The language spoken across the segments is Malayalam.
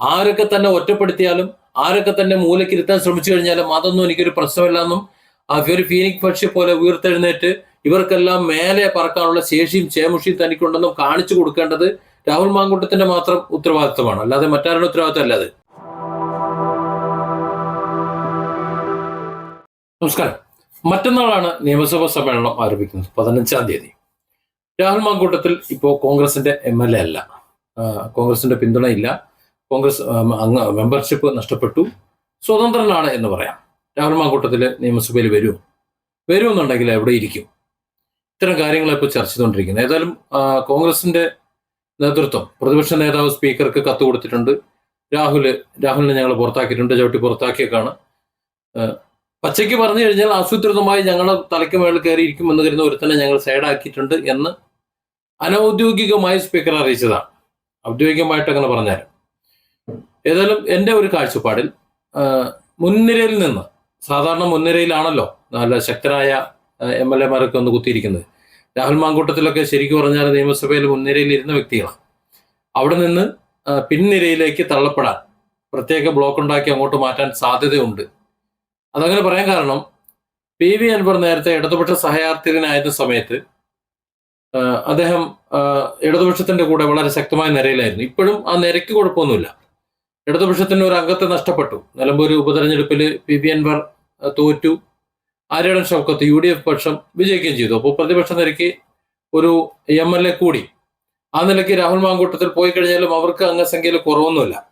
ആരൊക്കെ തന്നെ ഒറ്റപ്പെടുത്തിയാലും ആരൊക്കെ തന്നെ മൂലക്കിരുത്താൻ ശ്രമിച്ചു കഴിഞ്ഞാലും അതൊന്നും എനിക്കൊരു പ്രശ്നമില്ലെന്നും ഒരു ഫീനിക് പക്ഷി പോലെ ഉയർത്തെഴുന്നേറ്റ് ഇവർക്കെല്ലാം മേലെ പറക്കാനുള്ള ശേഷിയും ചേമുഷിയും തനിക്കുണ്ടെന്നും കാണിച്ചു കൊടുക്കേണ്ടത് രാഹുൽ മാങ്കുട്ടത്തിന്റെ മാത്രം ഉത്തരവാദിത്വമാണ്. അല്ലാതെ മറ്റാരുടെ ഉത്തരവാദിത്വം അല്ലാതെ നമസ്കാരം. മറ്റന്നാളാണ് നിയമസഭാ സമ്മേളനം ആരംഭിക്കുന്നത്. പതിനഞ്ചാം തീയതി. രാഹുൽ മാങ്കൂട്ടത്തിൽ ഇപ്പോൾ കോൺഗ്രസിന്റെ എം എൽ എ അല്ല. കോൺഗ്രസിന്റെ പിന്തുണയില്ല. കോൺഗ്രസ് അംഗ മെമ്പർഷിപ്പ് നഷ്ടപ്പെട്ടു. സ്വതന്ത്രനാണ് എന്ന് പറയാം. രാഹുൽ മാങ്കൂട്ടത്തിൽ നിയമസഭയിൽ വരൂ. വരുമെന്നുണ്ടെങ്കിൽ എവിടെ ഇരിക്കും. ഇത്തരം കാര്യങ്ങളെ ഇപ്പോൾ ചർച്ച ചെയ്തുകൊണ്ടിരിക്കുന്നത്. ഏതായാലും കോൺഗ്രസിന്റെ നേതൃത്വം പ്രതിപക്ഷ നേതാവ് സ്പീക്കർക്ക് കത്ത് കൊടുത്തിട്ടുണ്ട്. രാഹുൽ രാഹുലിനെ ഞങ്ങൾ പുറത്താക്കിയിട്ടുണ്ട്. ചവിട്ടി പുറത്താക്കിയേക്കാണ്. പച്ചയ്ക്ക് പറഞ്ഞു കഴിഞ്ഞാൽ ആസൂത്രിതമായി ഞങ്ങൾ തലയ്ക്ക് മേളിൽ കയറിയിരിക്കും എന്ന് കരുതുന്ന ഒരുത്തനെ ഞങ്ങൾ സൈഡാക്കിയിട്ടുണ്ട് എന്ന് അനൗദ്യോഗികമായി സ്പീക്കർ അറിയിച്ചതാണ്. ഔദ്യോഗികമായിട്ട് അങ്ങനെ പറഞ്ഞാൽ ഏതായാലും എന്റെ ഒരു കാഴ്ചപ്പാടിൽ മുൻനിരയിൽ നിന്ന് സാധാരണ മുൻനിരയിലാണല്ലോ നല്ല ശക്തരായ എം എൽ എമാരൊക്കെ ഒന്ന് കുത്തിയിരിക്കുന്നത്. രാഹുൽ മാങ്കൂട്ടത്തിലൊക്കെ ശരിക്കും പറഞ്ഞാൽ നിയമസഭയിൽ മുൻനിരയിൽ ഇരുന്ന വ്യക്തികളാണ്. അവിടെ നിന്ന് പിൻനിരയിലേക്ക് തള്ളപ്പെടാൻ പ്രത്യേക ബ്ലോക്ക് ഉണ്ടാക്കി അങ്ങോട്ട് മാറ്റാൻ സാധ്യതയുണ്ട്. അതങ്ങനെ പറയാൻ കാരണം പി വി അൻവർ നേരത്തെ ഇടതുപക്ഷ സഹയാത്രികനായിരുന്ന സമയത്ത് അദ്ദേഹം ഇടതുപക്ഷത്തിന്റെ കൂടെ വളരെ ശക്തമായ നിരയിലായിരുന്നു. ഇപ്പോഴും ആ നിരയ്ക്ക് കുഴപ്പമൊന്നുമില്ല. ഇടതുപക്ഷത്തിന് ഒരു അംഗത്തെ നഷ്ടപ്പെട്ടു. നിലമ്പൂർ ഉപതെരഞ്ഞെടുപ്പിൽ പി. വി. അൻവർ തോറ്റു. Aryadan Shoukath U D F പക്ഷം വിജയിക്കുകയും ചെയ്തു. അപ്പോൾ പ്രതിപക്ഷ നിരക്ക് ഒരു എം എൽ എ കൂടി. ആ നിലയ്ക്ക് രാഹുൽ മാങ്കൂട്ടത്തിൽ പോയി കഴിഞ്ഞാലും അവർക്ക് അംഗസംഖ്യയിൽ കുറവൊന്നുമില്ല.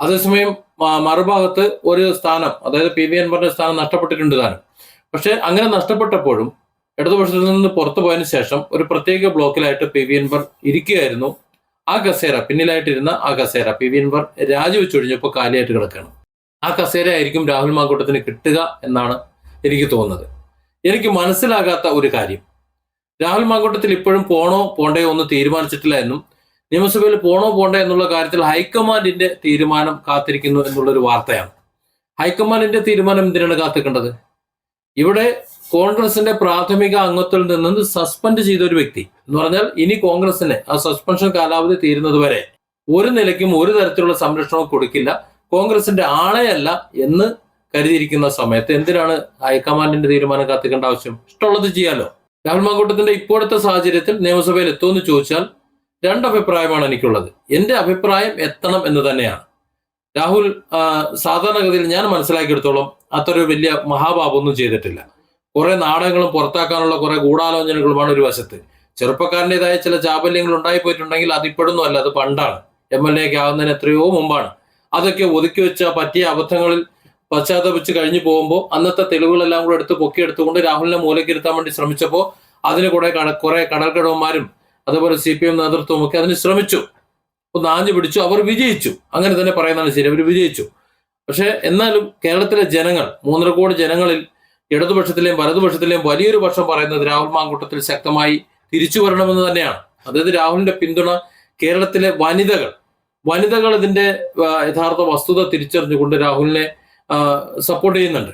അതേസമയം മറുഭാഗത്ത് ഒരു സ്ഥാനം അതായത് പി. വി. അൻവറിന്റെ സ്ഥാനം നഷ്ടപ്പെട്ടിട്ടുണ്ട് താനും. പക്ഷെ അങ്ങനെ നഷ്ടപ്പെട്ടപ്പോഴും ഇടതുപക്ഷത്തിൽ നിന്ന് പുറത്തു പോയതിനു ശേഷം ഒരു പ്രത്യേക ബ്ലോക്കിലായിട്ട് പി. വി. അൻവർ ഇരിക്കുകയായിരുന്നു. ആ കസേര പിന്നിലായിട്ടിരുന്ന ആ കസേര പി വി അൻവർ രാജിവെച്ചൊഴിഞ്ഞപ്പോൾ കാലിയായിട്ട് കിടക്കുകയാണ് ആ കസേര ആയിരിക്കും രാഹുൽ മാങ്കൂട്ടത്തിന് കിട്ടുക എന്നാണ് എനിക്ക് തോന്നുന്നത്. എനിക്ക് മനസ്സിലാകാത്ത ഒരു കാര്യം. രാഹുൽ മാങ്കൂട്ടത്തിൽ ഇപ്പോഴും പോണോ പോണ്ടയോ ഒന്നും തീരുമാനിച്ചിട്ടില്ല എന്നും നിയമസഭയിൽ പോണോ പോണ്ടോ എന്നുള്ള കാര്യത്തിൽ ഹൈക്കമാൻഡിന്റെ തീരുമാനം കാത്തിരിക്കുന്നു എന്നുള്ളൊരു വാർത്തയാണ്. ഹൈക്കമാൻഡിന്റെ തീരുമാനം എന്തിനാണ് കാത്തിക്കേണ്ടത്? ഇവിടെ കോൺഗ്രസിന്റെ പ്രാഥമിക അംഗത്തിൽ നിന്ന് സസ്പെൻഡ് ചെയ്ത ഒരു വ്യക്തി എന്ന് പറഞ്ഞാൽ ഇനി കോൺഗ്രസിന് ആ സസ്പെൻഷൻ കാലാവധി തീരുന്നത് വരെ ഒരു നിലയ്ക്കും ഒരു തരത്തിലുള്ള സംരക്ഷണവും കൊടുക്കില്ല. കോൺഗ്രസിന്റെ ആളെയല്ല എന്ന് കരുതിയിരിക്കുന്ന സമയത്ത് എന്തിനാണ് ഹൈക്കമാൻഡിന്റെ തീരുമാനം കാത്തിക്കേണ്ട ആവശ്യം? ഇഷ്ടമുള്ളത് ചെയ്യാലോ? രാഹുൽ മാങ്കൂട്ടത്തിന്റെ ഇപ്പോഴത്തെ സാഹചര്യത്തിൽ നിയമസഭയിൽ എത്തുമെന്ന് ചോദിച്ചാൽ രണ്ട് അഭിപ്രായമാണ് എനിക്കുള്ളത്. എന്റെ അഭിപ്രായം എത്തണം എന്ന് തന്നെയാണ്. രാഹുൽ സാധാരണഗതിയിൽ ഞാൻ മനസ്സിലാക്കിയെടുത്തോളം അത്ര വലിയ മഹാഭാപമൊന്നും ചെയ്തിട്ടില്ല. കുറെ നാടകങ്ങളും പുറത്താക്കാനുള്ള കുറെ ഗൂഢാലോചനകളുമാണ് ഒരു വശത്ത്. ചെറുപ്പക്കാരന്റെതായ ചില ചാബല്യങ്ങൾ ഉണ്ടായിപ്പോയിട്ടുണ്ടെങ്കിൽ അതിപ്പോഴൊന്നും അല്ല അത് പണ്ടാണ്. എം എൽ എ ഒക്കെ ആകുന്നതിന് എത്രയോ മുമ്പാണ്. അതൊക്കെ ഒതുക്കി വെച്ച പറ്റിയ അബദ്ധങ്ങളിൽ പശ്ചാത്തപിച്ച് കഴിഞ്ഞു പോകുമ്പോൾ അന്നത്തെ തെളിവുകളെല്ലാം കൂടെ എടുത്ത് പൊക്കി പൊക്കിയെടുത്തുകൊണ്ട് രാഹുലിനെ മൂലക്കിരുത്താൻ വേണ്ടി ശ്രമിച്ചപ്പോൾ അതിന് കുറെ കട കുറെ കടൽക്കടവന്മാരും അതുപോലെ സി പി എം നേതൃത്വവും ഒക്കെ അതിന് ശ്രമിച്ചു. ഒന്ന് നാഞ്ഞു പിടിച്ചു അവർ വിജയിച്ചു. അങ്ങനെ തന്നെ പറയുന്നതാണ് ശരി അവർ വിജയിച്ചു. പക്ഷേ എന്നാലും കേരളത്തിലെ ജനങ്ങൾ മൂന്നര കോടി ജനങ്ങളിൽ ഇടതുപക്ഷത്തിലെയും വലതുപക്ഷത്തിലെയും വലിയൊരു പക്ഷം പറയുന്നത് രാഹുൽ മാങ്കൂട്ടത്തിൽ ശക്തമായി തിരിച്ചു വരണമെന്ന് തന്നെയാണ്. അതായത് രാഹുലിന്റെ പിന്തുണ കേരളത്തിലെ വനിതകൾ വനിതകൾ ഇതിന്റെ യഥാർത്ഥ വസ്തുത തിരിച്ചറിഞ്ഞുകൊണ്ട് രാഹുലിനെ സപ്പോർട്ട് ചെയ്യുന്നുണ്ട്.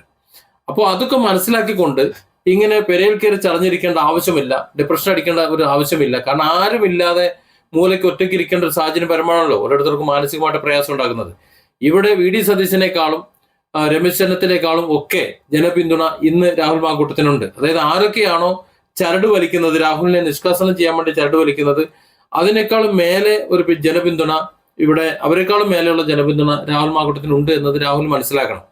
അപ്പോൾ അതൊക്കെ മനസ്സിലാക്കിക്കൊണ്ട് ഇങ്ങനെ പെരയിൽ കയറി ചടഞ്ഞിരിക്കേണ്ട ആവശ്യമില്ല ഡിപ്രഷൻ അടിക്കേണ്ട ഒരു ആവശ്യമില്ല. കാരണം ആരുമില്ലാതെ മൂലയ്ക്ക് ഒറ്റയ്ക്ക് ഇരിക്കേണ്ട ഒരു സാഹചര്യം പരമാണല്ലോ ഓരോരുത്തർക്കും മാനസികമായിട്ട് പ്രയാസം ഉണ്ടാകുന്നത്. ഇവിടെ വി. ഡി. സതീശനേക്കാളും രമേശ് ചെന്നിത്തലേക്കാളും ഒക്കെ ജനപിന്തുണ ഇന്ന് രാഹുൽ മാങ്കൂട്ടത്തിനുണ്ട്. അതായത് ആരൊക്കെയാണോ ചരട് വലിക്കുന്നത് രാഹുലിനെ നിഷ്കാസനം ചെയ്യാൻ വേണ്ടി ചരട് വലിക്കുന്നത് അതിനേക്കാളും മേലെ ഒരു ജനപിന്തുണ ഇവിടെ അവരെക്കാളും മേലെയുള്ള ജനപിന്തുണ രാഹുൽ മാങ്കൂട്ടത്തിനുണ്ട് എന്നത് രാഹുൽ മനസ്സിലാക്കണം.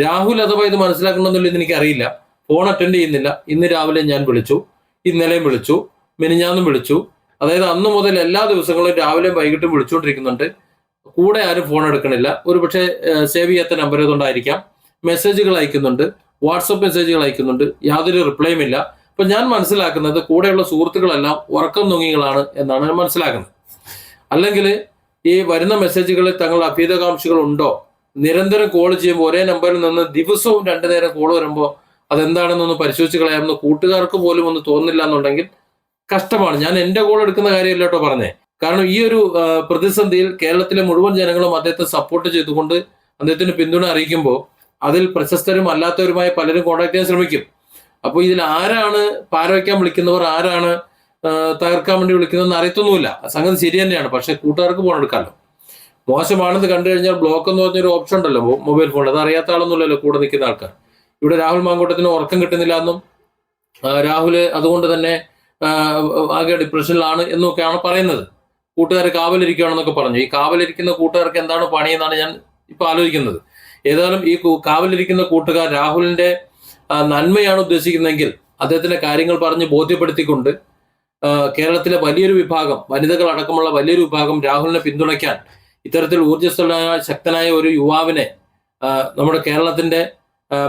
രാഹുൽ അഥവാ ഇത് മനസ്സിലാക്കണമെന്നുള്ളത് എനിക്കറിയില്ല. ഫോൺ അറ്റൻഡ് ചെയ്യുന്നില്ല. ഇന്ന് രാവിലെ ഞാൻ വിളിച്ചു ഇന്നലെയും വിളിച്ചു മിനിഞ്ഞാന്നും വിളിച്ചു. അതായത് അന്ന് മുതൽ എല്ലാ ദിവസങ്ങളും രാവിലെയും വൈകിട്ടും വിളിച്ചുകൊണ്ടിരിക്കുന്നുണ്ട്. കൂടെ ആരും ഫോൺ എടുക്കണില്ല. ഒരു പക്ഷേ സേവ് ചെയ്യാത്ത നമ്പർ കൊണ്ടായിരിക്കാം മെസ്സേജുകൾ അയക്കുന്നുണ്ട്. വാട്സപ്പ് മെസ്സേജുകൾ അയക്കുന്നുണ്ട്. യാതൊരു റിപ്ലൈയും ഇല്ല. അപ്പൊ ഞാൻ മനസ്സിലാക്കുന്നത് കൂടെയുള്ള സുഹൃത്തുക്കളെല്ലാം ഉറക്കം നുങ്ങികളാണ് എന്നാണ് ഞാൻ മനസ്സിലാക്കുന്നത്. അല്ലെങ്കിൽ ഈ വരുന്ന മെസ്സേജുകളിൽ തങ്ങളുടെ അഭീതകാംക്ഷികൾ ഉണ്ടോ? നിരന്തരം കോൾ ചെയ്യുമ്പോൾ ഒരേ നമ്പറിൽ നിന്ന് ദിവസവും രണ്ടു നേരം കോൾ വരുമ്പോൾ അതെന്താണെന്നൊന്ന് പരിശോധിച്ച് കളയാമെന്ന് കൂട്ടുകാർക്ക് പോലും ഒന്ന് തോന്നില്ല എന്നുണ്ടെങ്കിൽ കഷ്ടമാണ്. ഞാൻ എന്റെ കോൾ എടുക്കുന്ന കാര്യമല്ല കേട്ടോ പറഞ്ഞേ. കാരണം ഈ ഒരു പ്രതിസന്ധിയിൽ കേരളത്തിലെ മുഴുവൻ ജനങ്ങളും അദ്ദേഹത്തെ സപ്പോർട്ട് ചെയ്തുകൊണ്ട് അദ്ദേഹത്തിന് പിന്തുണ അറിയിക്കുമ്പോൾ അതിൽ പ്രശസ്തരും അല്ലാത്തവരുമായ പലരും കോൺടാക്ട് ചെയ്യാൻ ശ്രമിക്കും. അപ്പോൾ ഇതിൽ ആരാണ് പാരവയ്ക്കാൻ വിളിക്കുന്നവർ ആരാണ് തകർക്കാൻ വേണ്ടി വിളിക്കുന്നതെന്ന് അറിയത്തൊന്നുമില്ല. സംഗതി ശരി തന്നെയാണ്. പക്ഷെ കൂട്ടുകാർക്ക് ഫോൺ എടുക്കാമല്ലോ മോശമാണെന്ന് കണ്ടു കഴിഞ്ഞാൽ ബ്ലോക്ക് എന്ന് പറഞ്ഞൊരു ഓപ്ഷൻ ഉണ്ടല്ലോ മൊബൈൽ ഫോൺ അത് അറിയാത്ത കൂടെ നിൽക്കുന്ന ആൾക്കാർ. ഇവിടെ രാഹുൽ മാങ്കോട്ടത്തിന് ഉറക്കം കിട്ടുന്നില്ല എന്നും രാഹുൽ അതുകൊണ്ട് തന്നെ ആകെ ഡിപ്രഷനിലാണ് എന്നൊക്കെയാണ് പറയുന്നത്. കൂട്ടുകാർ കാവലിരിക്കുകയാണെന്നൊക്കെ പറഞ്ഞു. ഈ കാവലിരിക്കുന്ന കൂട്ടുകാർക്ക് എന്താണ് പണി എന്നാണ് ഞാൻ ഇപ്പൊ ആലോചിക്കുന്നത്. ഏതായാലും ഈ കാവലിരിക്കുന്ന കൂട്ടുകാർ രാഹുലിന്റെ നന്മയാണ് ഉദ്ദേശിക്കുന്നതെങ്കിൽ അദ്ദേഹത്തിന്റെ കാര്യങ്ങൾ പറഞ്ഞ് ബോധ്യപ്പെടുത്തിക്കൊണ്ട് കേരളത്തിലെ വലിയൊരു വിഭാഗം വനിതകൾ അടക്കമുള്ള വലിയൊരു വിഭാഗം രാഹുലിനെ പിന്തുണയ്ക്കാൻ ഇത്തരത്തിൽ ഊർജസ്വലനായ ശക്തനായ ഒരു യുവാവിനെ നമ്മുടെ കേരളത്തിന്റെ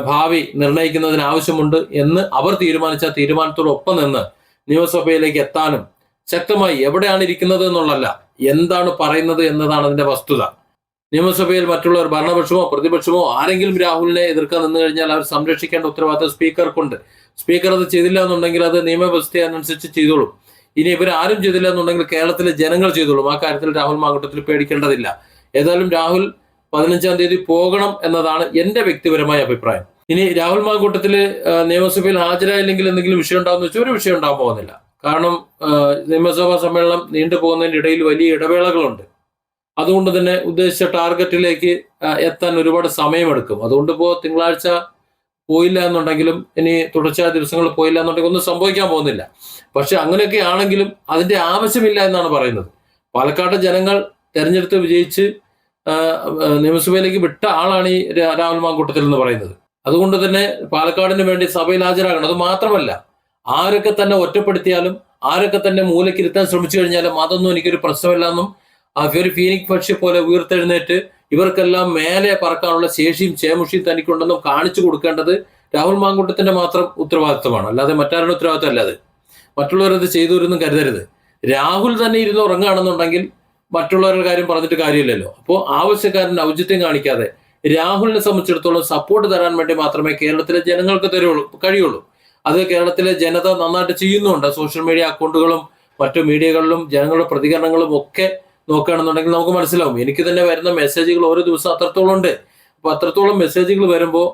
ഭാവി നിർണയിക്കുന്നതിന് ആവശ്യമുണ്ട് എന്ന് അവർ തീരുമാനിച്ച തീരുമാനത്തോടൊപ്പം നിന്ന് നിയമസഭയിലേക്ക് എത്താനും ശക്തമായി എവിടെയാണ് ഇരിക്കുന്നത് എന്നുള്ളതല്ല. എന്താണ് പറയുന്നത് എന്നതാണ് അതിന്റെ വസ്തുത. നിയമസഭയിൽ മറ്റുള്ളവർ ഭരണപക്ഷമോ പ്രതിപക്ഷമോ ആരെങ്കിലും രാഹുലിനെ എതിർക്കാൻ നിന്ന് കഴിഞ്ഞാൽ അവർ സംരക്ഷിക്കേണ്ട ഉത്തരവാദിത്തം സ്പീക്കർക്കുണ്ട്. സ്പീക്കർ അത് ചെയ്തില്ല എന്നുണ്ടെങ്കിൽ അത് നിയമവ്യവസ്ഥ അനുസരിച്ച് ചെയ്തോളും. ഇനി ഇവർ ആരും ചെയ്തില്ല എന്നുണ്ടെങ്കിൽ കേരളത്തിലെ ജനങ്ങൾ ചെയ്തോളും. ആ കാര്യത്തിൽ രാഹുൽ മാങ്കൂട്ടത്തിൽ പേടിക്കേണ്ടതില്ല. ഏതായാലും രാഹുൽ പതിനഞ്ചാം തീയതി പോകണം എന്നതാണ് എന്റെ വ്യക്തിപരമായ അഭിപ്രായം. ഇനി രാഹുൽ മാങ്കൂട്ടത്തിൽ ആ, നിയമസഭയിൽ ഹാജരായില്ലെങ്കിൽ എന്തെങ്കിലും വിഷയം ഉണ്ടാകുമെന്ന് വെച്ചാൽ ഒരു വിഷയം ഉണ്ടാകാൻ പോകുന്നില്ല. കാരണം നിയമസഭാ സമ്മേളനം നീണ്ടു പോകുന്നതിന്റെ ഇടയിൽ വലിയ ഇടവേളകളുണ്ട്. അതുകൊണ്ട് തന്നെ ഉദ്ദേശിച്ച ടാർഗറ്റിലേക്ക് എത്താൻ ഒരുപാട് സമയമെടുക്കും. അതുകൊണ്ട് ഇപ്പോൾ തിങ്കളാഴ്ച പോയില്ല എന്നുണ്ടെങ്കിലും ഇനി തുടർച്ചയായ ദിവസങ്ങൾ പോയില്ല എന്നുണ്ടെങ്കിൽ ഒന്നും സംഭവിക്കാൻ പോകുന്നില്ല. പക്ഷെ അങ്ങനെയൊക്കെ ആണെങ്കിലും അതിന്റെ ആവശ്യമില്ല എന്നാണ് പറയുന്നത്. പാലക്കാട് ജനങ്ങൾ തെരഞ്ഞെടുത്ത് വിജയിച്ച് നിയമസഭയിലേക്ക് വിട്ട ആളാണ് ഈ രാഹുൽ മാങ്കൂട്ടത്തിൽ എന്ന് പറയുന്നത്. അതുകൊണ്ട് തന്നെ പാലക്കാടിന് വേണ്ടി സഭയിൽ ഹാജരാകണം. അത് മാത്രമല്ല ആരൊക്കെ തന്നെ ഒറ്റപ്പെടുത്തിയാലും ആരൊക്കെ തന്നെ മൂലക്കിരുത്താൻ ശ്രമിച്ചു കഴിഞ്ഞാലും അതൊന്നും എനിക്കൊരു പ്രശ്നമില്ല എന്നും ആ ഒരു ഫീനിക് പക്ഷി പോലെ ഉയർത്തെഴുന്നേറ്റ് ഇവർക്കെല്ലാം മേലെ പറക്കാനുള്ള ശേഷിയും ചേമുഷിയും തനിക്കുണ്ടെന്നും കാണിച്ചു കൊടുക്കേണ്ടത് രാഹുൽ മാങ്കൂട്ടത്തിന്റെ മാത്രം ഉത്തരവാദിത്തമാണ് അല്ലാതെ മറ്റാരുടെ ഉത്തരവാദിത്വം അല്ലാതെ മറ്റുള്ളവരത് ചെയ്തുവരെന്നും കരുതരുത്. രാഹുൽ തന്നെ ഇരുന്ന് ഉറങ്ങുകയാണെന്നുണ്ടെങ്കിൽ മറ്റുള്ളവരുടെ കാര്യം പറഞ്ഞിട്ട് കാര്യമില്ലല്ലോ. അപ്പോൾ ആവശ്യക്കാരൻ ഔചിത്യം കാണിക്കാതെ രാഹുലിനെ സംബന്ധിച്ചിടത്തോളം സപ്പോർട്ട് തരാൻ വേണ്ടി മാത്രമേ കേരളത്തിലെ ജനങ്ങൾക്ക് തരുള്ളൂ കഴിയുള്ളൂ. അത് കേരളത്തിലെ ജനത നന്നായിട്ട് ചെയ്യുന്നുണ്ട്. സോഷ്യൽ മീഡിയ അക്കൗണ്ടുകളും മറ്റു മീഡിയകളിലും ജനങ്ങളുടെ പ്രതികരണങ്ങളും ഒക്കെ നോക്കുകയാണെന്നുണ്ടെങ്കിൽ നമുക്ക് മനസ്സിലാവും. എനിക്ക് തന്നെ വരുന്ന മെസ്സേജുകൾ ഓരോ ദിവസം അത്രത്തോളം ഉണ്ട്. അപ്പൊ അത്രത്തോളം മെസ്സേജുകൾ വരുമ്പോൾ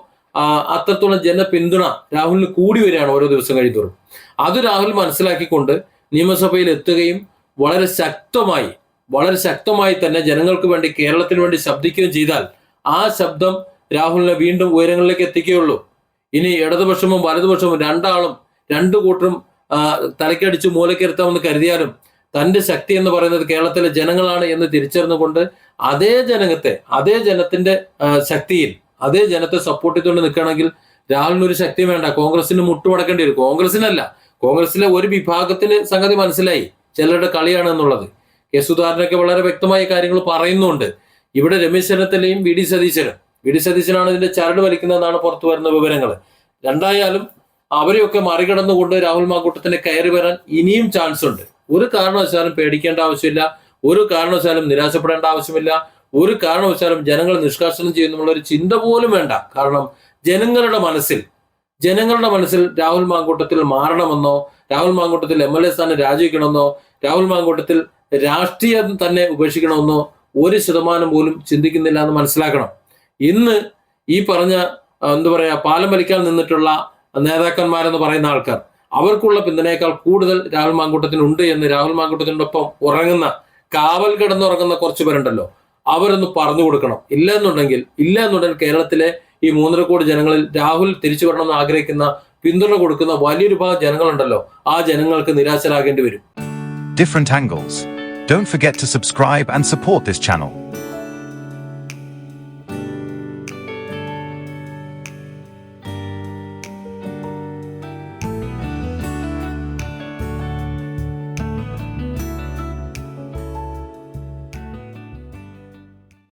അത്രത്തോളം ജന പിന്തുണ രാഹുലിന് കൂടി വരികയാണ് ഓരോ ദിവസം കഴിയുന്നതോറും അത് രാഹുൽ മനസ്സിലാക്കിക്കൊണ്ട് നിയമസഭയിൽ എത്തുകയും വളരെ ശക്തമായി വളരെ ശക്തമായി തന്നെ ജനങ്ങൾക്ക് വേണ്ടി കേരളത്തിന് വേണ്ടി ശബ്ദിക്കുകയും ചെയ്താൽ ആ ശബ്ദം രാഹുലിനെ വീണ്ടും ഉയരങ്ങളിലേക്ക് എത്തിക്കുകയുള്ളൂ. ഇനി ഇടതുപക്ഷവും വലതുപക്ഷവും രണ്ടാളും രണ്ടു കൂട്ടരും തലക്കടിച്ച് മൂലക്കിരുത്താമെന്ന് കരുതിയാലും തന്റെ ശക്തി എന്ന് പറയുന്നത് കേരളത്തിലെ ജനങ്ങളാണ് എന്ന് തിരിച്ചറിഞ്ഞുകൊണ്ട് അതേ ജനത്തെ അതേ ജനത്തിന്റെ ശക്തിയിൽ അതേ ജനത്തെ സപ്പോർട്ട് ചെയ്തുകൊണ്ട് നിൽക്കുകയാണെങ്കിൽ രാഹുലിന് ഒരു ശക്തി വേണ്ട. കോൺഗ്രസിന് മുട്ടുമടക്കേണ്ടി വരും. കോൺഗ്രസിനല്ല. കോൺഗ്രസിലെ ഒരു വിഭാഗത്തിന് സംഗതി മനസ്സിലായി. ചിലരുടെ കളിയാണ് എന്നുള്ളത്. കെ സുധാകരനൊക്കെ വളരെ വ്യക്തമായ കാര്യങ്ങൾ പറയുന്നുണ്ട്. ഇവിടെ രമേശ് ചെന്നിത്തലയും വി ഡി സതീശനും. വി ഡി സതീശനാണ് ഇതിന്റെ ചരട് വലിക്കുന്നതെന്നാണ് പുറത്തു വരുന്ന വിവരങ്ങൾ രണ്ടായാലും അവരെയൊക്കെ മറികടന്നുകൊണ്ട് രാഹുൽ മാക്കൂട്ടത്തിന് കയറി വരാൻ ഇനിയും ചാൻസ് ഉണ്ട്. ഒരു കാരണവശാലും പേടിക്കേണ്ട ആവശ്യമില്ല ഒരു കാരണവശാലും നിരാശപ്പെടേണ്ട ആവശ്യമില്ല ഒരു കാരണവശാലും ജനങ്ങൾ നിഷ്കാസനം ചെയ്യുന്നുള്ള ഒരു ചിന്ത പോലും വേണ്ട. കാരണം ജനങ്ങളുടെ മനസ്സിൽ ജനങ്ങളുടെ മനസ്സിൽ Rahul Mankoottathil മാറണമെന്നോ Rahul Mankoottathil M L A സ്ഥാനം രാജിവെക്കണമെന്നോ രാഹുൽ മാങ്കൂട്ടത്തിൽ രാഷ്ട്രീയം തന്നെ ഉപേക്ഷിക്കണമെന്നോ ഒരു ശതമാനം പോലും ചിന്തിക്കുന്നില്ല എന്ന് മനസ്സിലാക്കണം. ഇന്ന് ഈ പറഞ്ഞ എന്താ പറയാ പാലം വലിക്കാൻ നിന്നിട്ടുള്ള നേതാക്കന്മാരെന്ന് പറയുന്ന ആൾക്കാർ അവർക്കുള്ള പിന്തുണയേക്കാൾ കൂടുതൽ രാഹുൽ മാങ്കൂട്ടത്തിനുണ്ട് എന്ന് രാഹുൽ മാങ്കൂട്ടത്തിനൊപ്പം ഉറങ്ങുന്ന കാവൽ കിടന്നുറങ്ങുന്ന കുറച്ച് പേരുണ്ടല്ലോ അവരൊന്ന് പറഞ്ഞു കൊടുക്കണം ഇല്ല എന്നുണ്ടെങ്കിൽ ഇല്ല എന്നുണ്ടെങ്കിൽ കേരളത്തിലെ ഈ മൂന്നര കോടി ജനങ്ങളിൽ രാഹുൽ തിരിച്ചു വരണമെന്ന് ആഗ്രഹിക്കുന്ന പിന്തുണ കൊടുക്കുന്ന വലിയൊരു ഭാഗം ജനങ്ങളുണ്ടല്ലോ ആ ജനങ്ങൾക്ക് നിരാശരാകേണ്ടി വരും different angles. Don't forget to subscribe and support this channel.